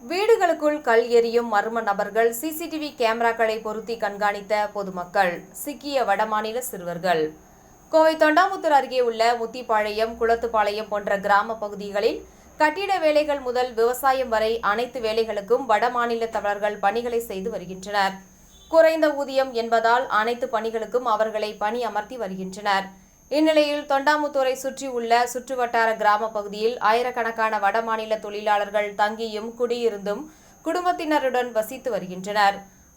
வீடுகளுக்குள் கல் எறியும் மர்ம நபர்கள் சிசிடிவி கேமராக்களை பொருத்தி கண்காணித்த பொதுமக்கள் சிக்கிய வடமாநில சிறுவர்கள். கோவை தொண்டாமுத்தூர் அருகே உள்ள முத்திப்பாளையம் குளத்துப்பாளையம் போன்ற கிராம பகுதிகளில் கட்டிட வேலைகள் முதல் விவசாயம் வரை அனைத்து வேலைகளுக்கும் வடமாநிலத்தவர்கள் பணிகளை செய்து வருகின்றனர். குறைந்த ஊதியம் என்பதால் அனைத்து பணிகளுக்கும் அவர்களை பணி அமர்த்தி வருகின்றனர். இந்நிலையில் தொண்டாமுத்தூரை சுற்றியுள்ள சுற்றுவட்டார கிராம பகுதியில் ஆயிரக்கணக்கான வடமாநில தொழிலாளர்கள் தங்கியும் குடியிருந்தும் குடும்பத்தினருடன் வசித்து வருகின்றனர்.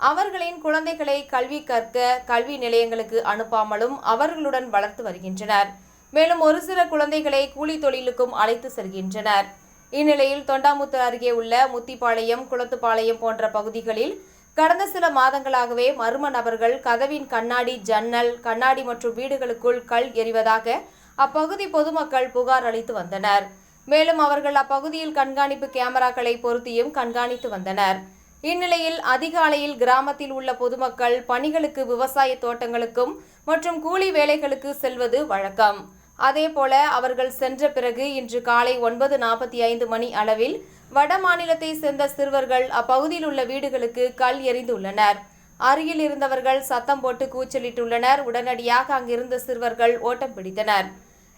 அவர்களின் குழந்தைகளை கல்வி கற்க கல்வி நிலையங்களுக்கு அனுப்பாமலும் அவர்களுடன் வளர்த்து வருகின்றனர். மேலும் ஒரு சில குழந்தைகளை கூலி தொழிலுக்கும் அழைத்து செல்கின்றனர். இந்நிலையில் தொண்டாமுத்தூர் அருகே உள்ள முத்திப்பாளையம் குளத்துப்பாளையம் போன்ற பகுதிகளில் கடந்த சில மாதங்களாகவே மர்ம நபர்கள் கதவின் கண்ணாடி ஜன்னல் கண்ணாடி மற்றும் வீடுகளுக்குள் கல் எறிவதாக அப்பகுதி பொதுமக்கள் புகார் அளித்து வந்தனர். மேலும் அவர்கள் அப்பகுதியில் கண்காணிப்பு கேமராக்களை பொருத்தியும் கண்காணித்து வந்தனர். இந்நிலையில் அதிகாலையில் கிராமத்தில் உள்ள பொதுமக்கள் பணிகளுக்கு விவசாய தோட்டங்களுக்கும் மற்றும் கூலி வேலைகளுக்கு செல்வது வழக்கம். அதேபோல அவர்கள் சென்ற பிறகு இன்று காலை ஒன்பது நாற்பத்தி ஐந்து மணி அளவில் வட மாநிலத்தை சேர்ந்த சிறுவர்கள் அப்பகுதியில் உள்ள வீடுகளுக்கு கல் எறிந்துள்ளனர். அருகில் இருந்தவர்கள் சத்தம் போட்டு கூச்சலிட்டுள்ளனர். உடனடியாக அங்கிருந்த சிறுவர்கள் ஓட்டம் பிடித்தனர்.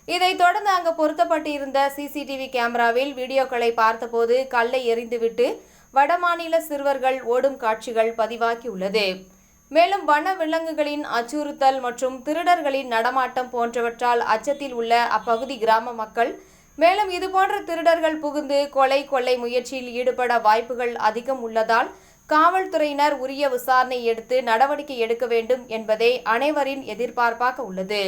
இதைத் தொடர்ந்து அங்கு பொருத்தப்பட்டு இருந்த சிசிடிவி கேமராவில் வீடியோக்களை பார்த்தபோது கல்லை எறிந்துவிட்டு வடமாநில சிறுவர்கள் ஓடும் காட்சிகள் பதிவாகியுள்ளது. மேலும் வன விலங்குகளின் அச்சுறுத்தல் மற்றும் திருடர்களின் நடமாட்டம் போன்றவற்றால் அச்சத்தில் உள்ள அப்பகுதி கிராம மக்கள் மேலும் இதுபோன்ற திருடர்கள் புகுந்து கொலை கொள்ளை முயற்சியில் ஈடுபட வாய்ப்புகள் அதிகம் உள்ளதால் காவல்துறையினர் உரிய விசாரணை எடுத்து நடவடிக்கை எடுக்க வேண்டும் என்பதே அனைவரின் எதிர்பார்ப்பாக உள்ளது.